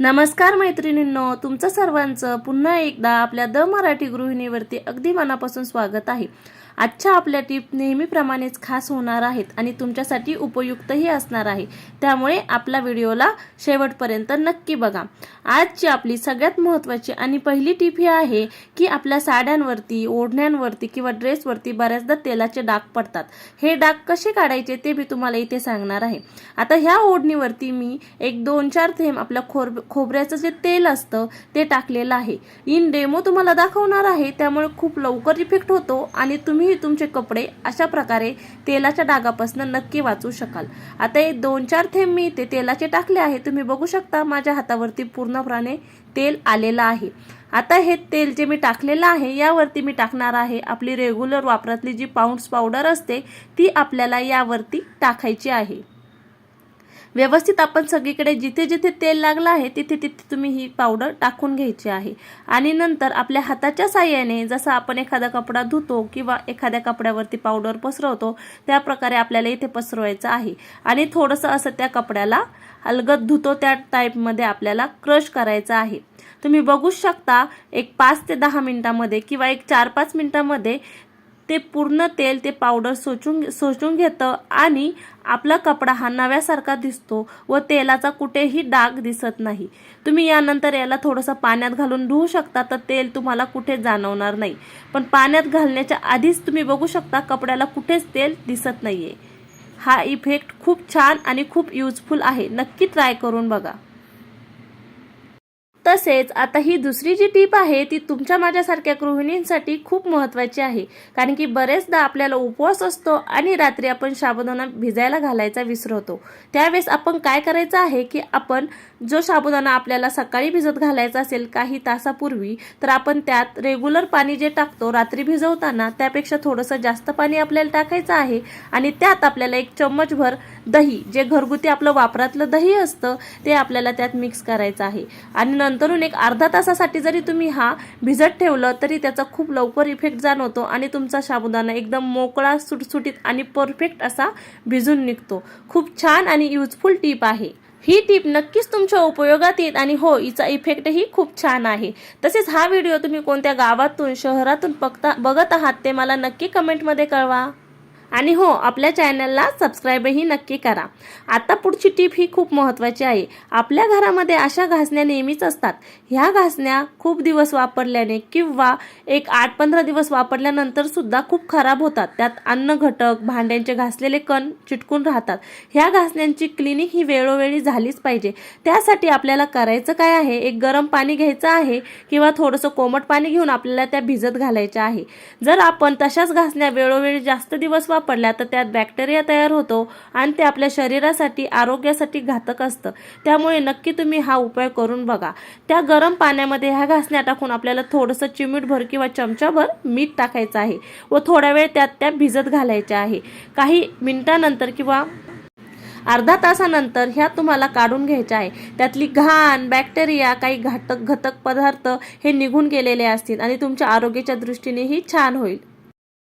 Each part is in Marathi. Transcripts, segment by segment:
नमस्कार मैत्रिणींनो तुमचं सर्वांचं पुन्हा एकदा आपल्या द मराठी गृहिणीवरती अगदी मनापासून स्वागत आहे. आजच्या आपल्या टिप नेहमीप्रमाणेच खास होणार आहेत आणि तुमच्यासाठी उपयुक्तही असणार आहे. त्यामुळे आपला व्हिडिओला शेवटपर्यंत नक्की बघा. आजची आपली सगळ्यात महत्त्वाची आणि पहिली टिप ही आहे की आपल्या साड्यांवरती ओढण्यांवरती किंवा ड्रेसवरती बऱ्याचदा तेलाचे डाग पडतात. हे डाग कसे काढायचे ते मी तुम्हाला इथे सांगणार आहे. आता ह्या ओढणीवरती मी एक दोन चार थेंब आपल्या खोर खोबऱ्याचं जे तेल असतं ते टाकलेलं आहे. इन डेमो तुम्हाला दाखवणार आहे. त्यामुळे खूप लवकर इफेक्ट होतो आणि तुम्ही तुम्हीही तुमचे कपडे अशा प्रकारे तेलाच्या डागापासून नक्की वाचू शकाल. आता हे दोन चार थेंब मी ते तेलाचे टाकले आहे तुम्ही बघू शकता माझ्या हातावरती पूर्णपणे तेल आलेलं आहे. आता हे तेल जे मी टाकलेलं आहे यावरती मी टाकणार आहे आपली रेग्युलर वापरातली जी पाऊंड्स पावडर असते ती आपल्याला यावरती टाकायची आहे. व्यवस्थित आपण सगळीकडे जिथे जिथे तेल लागलं आहे तिथे तिथे तुम्ही ही पावडर टाकून घ्यायची आहे. आणि नंतर आपल्या हाताच्या साह्याने जसं आपण एखादा कपडा धुतो किंवा एखाद्या कपड्यावरती पावडर पसरवतो त्या प्रकारे आपल्याला इथे पसरवायचं आहे. आणि थोडंसं असं त्या कपड्याला अलगद धुतो त्या टाईपमध्ये आपल्याला क्रश करायचं आहे. तुम्ही बघू शकता एक पाच ते दहा मिनिटामध्ये किंवा एक चार पाच मिनिटामध्ये ते पूर्ण तेल ते पावडर सोचून सोचून घेतं आणि आपला कपडा हा नव्यासारखा दिसतो व तेलाचा कुठेही डाग दिसत नाही. तुम्ही यानंतर याला थोडंसं पाण्यात घालून धुवू शकता तर तेल तुम्हाला कुठे जाणवणार नाही. पण पाण्यात घालण्याच्या आधीच तुम्ही बघू शकता कपड्याला कुठेच तेल दिसत नाही हा इफेक्ट खूप छान आणि खूप युजफुल आहे. नक्की ट्राय करून बघा. तसेच आता ही दुसरी जी टीप आहे ती तुमच्या माझ्यासारख्या गृहिणींसाठी खूप महत्वाची आहे. कारण की बरेचदा आपल्याला उपवास असतो आणि रात्री आपण साबुदाणा भिजायला घालायचा विसरवतो त्यावेळेस आपण काय करायचं आहे की आपण जो साबुदाणा आपल्याला सकाळी भिजत घालायचा असेल काही तासापूर्वी तर आपण त्यात रेग्युलर पाणी जे टाकतो रात्री भिजवताना त्यापेक्षा थोडंसं जास्त पाणी आपल्याला टाकायचं आहे आणि त्यात आपल्याला एक चम्मचभर दही जे घरगुती आपलं वापरातलं दही असतं ते आपल्याला त्यात मिक्स करायचं आहे. आणि नंतरून एक अर्धा तासासाठी जरी तुम्ही हा भिजत ठेवलं तरी त्याचा खूप लवकर इफेक्ट जाणवतो आणि तुमचा साबुदाणा एकदम मोकळा सुटसुटीत आणि परफेक्ट असा भिजून निघतो. खूप छान आणि युजफुल टीप आहे. ही टीप नक्कीच तुमच्या उपयोगात येत आणि हो हिचा इफेक्टही खूप छान आहे. तसेच हा व्हिडिओ तुम्ही कोणत्या गावातून शहरातून बघता बघत आहात ते मला नक्की कमेंटमध्ये कळवा. आणि हो आपल्या चॅनलला सबस्क्राईबही नक्की करा. आता पुढची टीप ही खूप महत्त्वाची आहे. आपल्या घरामध्ये अशा घासण्या नेहमीच असतात. ह्या घासण्या खूप दिवस वापरल्याने किंवा एक आठ पंधरा दिवस वापरल्यानंतर सुद्धा खूप खराब होतात. त्यात अन्न घटक भांड्यांचे घासलेले कण चिटकून राहतात. ह्या घासण्यांची क्लिनिक ही वेळोवेळी झालीच पाहिजे. त्यासाठी आपल्याला करायचं काय आहे? एक गरम पाणी घ्यायचं आहे किंवा थोडंसं कोमट पाणी घेऊन आपल्याला त्या भिजत घालायच्या आहे. जर आपण तशाच घासण्या वेळोवेळी जास्त दिवस पडल्या तर त्यात बॅक्टेरिया तयार होतो आणि ते आपल्या शरीरासाठी आरोग्यासाठी घातक असतं. त्यामुळे नक्की तुम्ही हा उपाय करून बघा. त्या गरम पाण्यामध्ये ह्या घासण्या टाकून आपल्याला थोडंसं चिमीटभर किंवा चमचाभर मीठ टाकायचं आहे व थोड्या वेळ त्यात त्या भिजत घालायच्या आहे. काही मिनिटानंतर किंवा अर्धा तासानंतर ह्या तुम्हाला काढून घ्यायच्या आहे. त्यातली घाण बॅक्टेरिया काही घातक घटक पदार्थ हे निघून गेलेले असतील आणि तुमच्या आरोग्याच्या दृष्टीनेही छान होईल.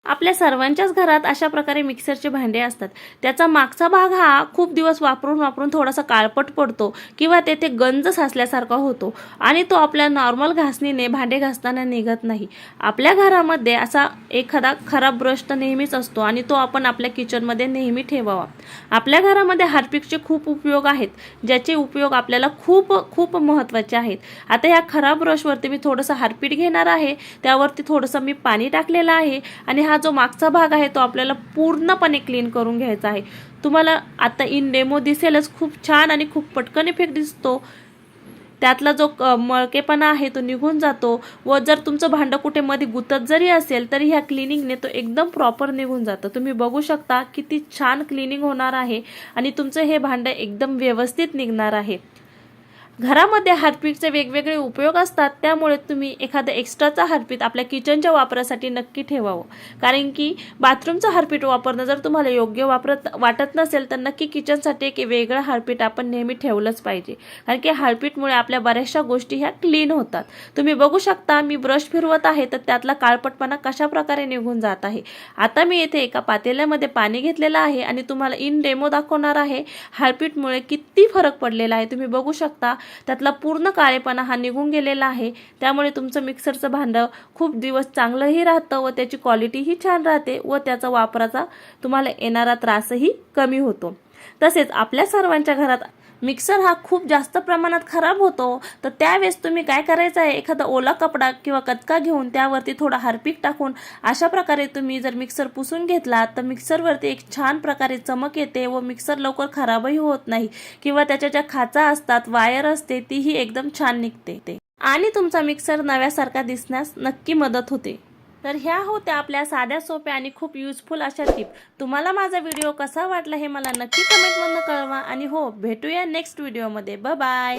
आपल्या सर्वांच्याच घरात अशा प्रकारे मिक्सरचे भांडे असतात. त्याचा मागचा भाग हा खूप दिवस वापरून वापरून थोडासा काळपट पडतो किंवा तेथे गंज साचल्यासारखा होतो आणि तो आपल्या नॉर्मल घासणीने भांडे घासताना निघत नाही. आपल्या घरामध्ये असा एखादा खराब ब्रश तर नेहमीच असतो आणि तो आपण आपल्या किचनमध्ये नेहमी ठेवावा. आपल्या घरामध्ये हार्पिकचे खूप उपयोग आहेत ज्याचे उपयोग आपल्याला खूप खूप महत्त्वाचे आहेत. आता या खराब ब्रशवरती मी थोडंसं हार्पिक घेणार आहे त्यावरती थोडंसं मी पाणी टाकलेलं आहे आणि हा जो मागचा भाग आहे तो आपल्याला पूर्णपणे क्लीन करून घ्यायचा आहे. तुम्हाला आता इन डेमो दिसेलच खूप छान आणि खूप पटकन इफेक्ट दिसतो. त्यातला जो क- मळकेपणा आहे तो निघून जातो व जर तुमचं भांडं कुठे मध्ये गुतत जरी असेल तरी ह्या क्लिनिंगने तो एकदम प्रॉपर निघून जातं. तुम्ही बघू शकता किती छान क्लिनिंग होणार आहे आणि तुमचं हे भांडं एकदम व्यवस्थित निघणार आहे. घरामध्ये हार्पिकचे वेगवेगळे उपयोग असतात त्यामुळे तुम्ही एखादं एक्स्ट्राचा हार्पिक आपल्या किचनच्या वापरासाठी नक्की ठेवावं. कारण की बाथरूमचं हार्पिट वापरणं जर तुम्हाला योग्य वापरत वाटत नसेल तर नक्की किचनसाठी एक वेगळं हार्पिट आपण नेहमी ठेवलंच पाहिजे. कारण की हार्पिटमुळे आपल्या बऱ्याचशा गोष्टी ह्या क्लीन होतात. तुम्ही बघू शकता मी ब्रश फिरवत आहे तर त्यातला काळपटपणा कशा प्रकारे निघून जात आहे? आता मी येथे एका पातेल्यामध्ये पाणी घेतलेलं आहे आणि तुम्हाला इन डेमो दाखवणार आहे हार्पिटमुळे किती फरक पडलेला आहे. तुम्ही बघू शकता त्यातला पूर्ण काळेपणा हा निघून गेलेला आहे. त्यामुळे तुमचं मिक्सरचं भांडं खूप दिवस चांगलंही राहतं व त्याची क्वालिटीही छान राहते व त्याचा वापराचा तुम्हाला येणारा त्रासही कमी होतो. तसेच आपल्या सर्वांच्या घरात मिक्सर हा खूप जास्त प्रमाणात खराब होतो. तर त्यावेळेस तुम्ही काय करायचं आहे? एखादा ओला कपडा किंवा कचका घेऊन त्यावरती थोडा हार्पिक टाकून अशा प्रकारे तुम्ही जर मिक्सर पुसून घेतला तर मिक्सरवरती एक छान प्रकारे चमक येते व मिक्सर लवकर खराबही होत नाही किंवा त्याच्या ज्या खाचा असतात वायर असते तीही एकदम छान निघते आणि तुमचा मिक्सर नव्यासारखा दिसण्यास नक्की मदत होते. तर ह्या होत्या आपल्या साध्या सोप्या आणि खूप युजफुल अशा टिप तुम्हाला माझा व्हिडिओ कसा वाटला हे मला नक्की कमेंटमधनं कळवा. आणि हो भेटूया नेक्स्ट व्हिडिओमध्ये ब बाय